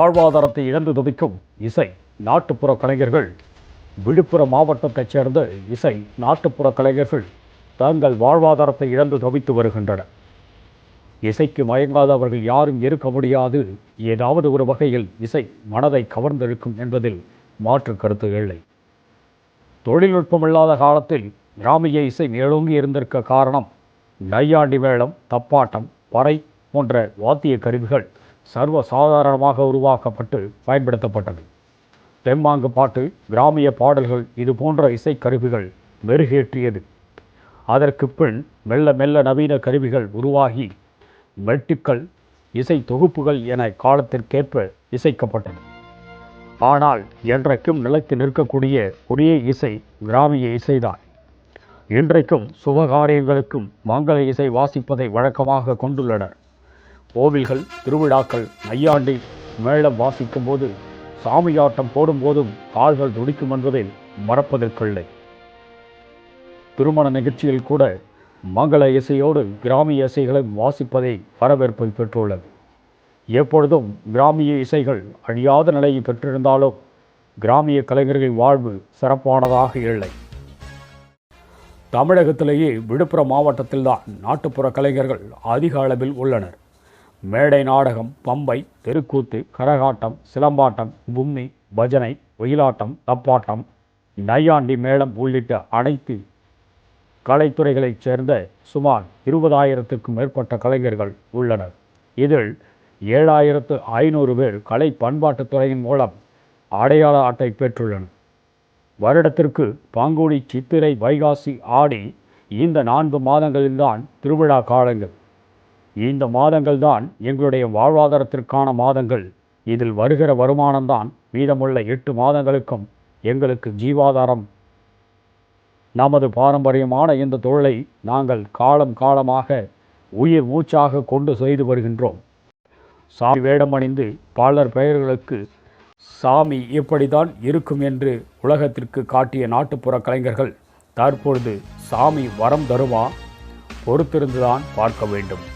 வாழ்வாதாரத்தை இழந்து துதிக்கும் இசை நாட்டுப்புற கலைஞர்கள். விழுப்புரம் மாவட்டத்தைச் சேர்ந்த இசை நாட்டுப்புற கலைஞர்கள் தங்கள் வாழ்வாதாரத்தை இழந்து தவித்து வருகின்றனர். இசைக்கு மயங்காதவர்கள் யாரும் இருக்க முடியாது. ஏதாவது ஒரு வகையில் இசை மனதை கவர்ந்திருக்கும் என்பதில் மாற்று கருத்து இல்லை. தொழில்நுட்பமில்லாத காலத்தில் கிராமிய இசை மேலோங்கி இருந்திருக்க காரணம் நையாண்டி மேளம் தப்பாட்டம் பறை போன்ற வாத்திய கருவிகள் சர்வ சாதாரணமாக உருவாக்கப்பட்டு பயன்படுத்தப்பட்டது. தெம்மாங்கு பாட்டு கிராமிய பாடல்கள் இது போன்ற இசைக்கருவிகள் மெருகேற்றியது. அதற்கு பின் மெல்ல மெல்ல நவீன கருவிகள் உருவாகி மெட்டுக்கள் இசை தொகுப்புகள் என காலத்திற்கேற்ப இசைக்கப்பட்டன ஆனால் என்றைக்கும் நிலைத்து நிற்கக்கூடிய ஒரே இசை கிராமிய இசைதான். இன்றைக்கும் சுபகாரியங்களுக்கும் மங்கள இசை வாசிப்பதை வழக்கமாக கொண்டுள்ளனர். கோவில்கள் திருவிழாக்கள் நையாண்டி மேளம் வாசிக்கும் போது சாமியாட்டம் போடும்போதும் கால்கள் துடிக்கும் என்பதை மறப்பதற்கில்லை. திருமண நிகழ்ச்சியில் கூட மங்கள இசையோடு கிராமிய இசைகளை வாசிப்பதை வரவேற்பை பெற்றுள்ளது. எப்பொழுதும் கிராமிய இசைகள் அழியாத நிலையை பெற்றிருந்தாலும் கிராமிய கலைஞர்களின் வாழ்வு சிறப்பானதாக இல்லை. தமிழகத்திலேயே விழுப்புரம் மாவட்டத்தில்தான் நாட்டுப்புற கலைஞர்கள் அதிக அளவில் உள்ளனர். மேடை நாடகம் பம்பை தெருக்கூத்து கரகாட்டம் சிலம்பாட்டம் கும்மி பஜனை ஒயிலாட்டம் தப்பாட்டம் நையாண்டி மேளம் உள்ளிட்ட அனைத்து கலைத்துறைகளைச் சேர்ந்த சுமார் இருபதாயிரத்துக்கும் மேற்பட்ட கலைஞர்கள் உள்ளனர். இதில் ஏழாயிரத்து ஐநூறு பேர் கலை பண்பாட்டுத் துறையின் மூலம் அடையாள அட்டை பெற்றுள்ளனர். வருடத்திற்கு பங்குனி சித்திரை வைகாசி ஆடி இந்த நான்கு மாதங்களில்தான் திருவிழா காலங்கள். இந்த மாதங்கள்தான் எங்களுடைய வாழ்வாதாரத்திற்கான மாதங்கள். இதில் வருகிற வருமானம்தான் மீதமுள்ள எட்டு மாதங்களுக்கும் எங்களுக்கு ஜீவாதாரம். நமது பாரம்பரியமான இந்த தொழிலை நாங்கள் காலம் காலமாக உயிர் மூச்சாக கொண்டு செய்து வருகின்றோம். சாமி வேடமணிந்து பலர் பெயர்களுக்கு சாமி இப்படிதான் இருக்கும் என்று உலகத்திற்கு காட்டிய நாட்டுப்புற கலைஞர்கள் தற்பொழுது சாமி வரம் தருமா? பொறுத்திருந்துதான் பார்க்க வேண்டும்.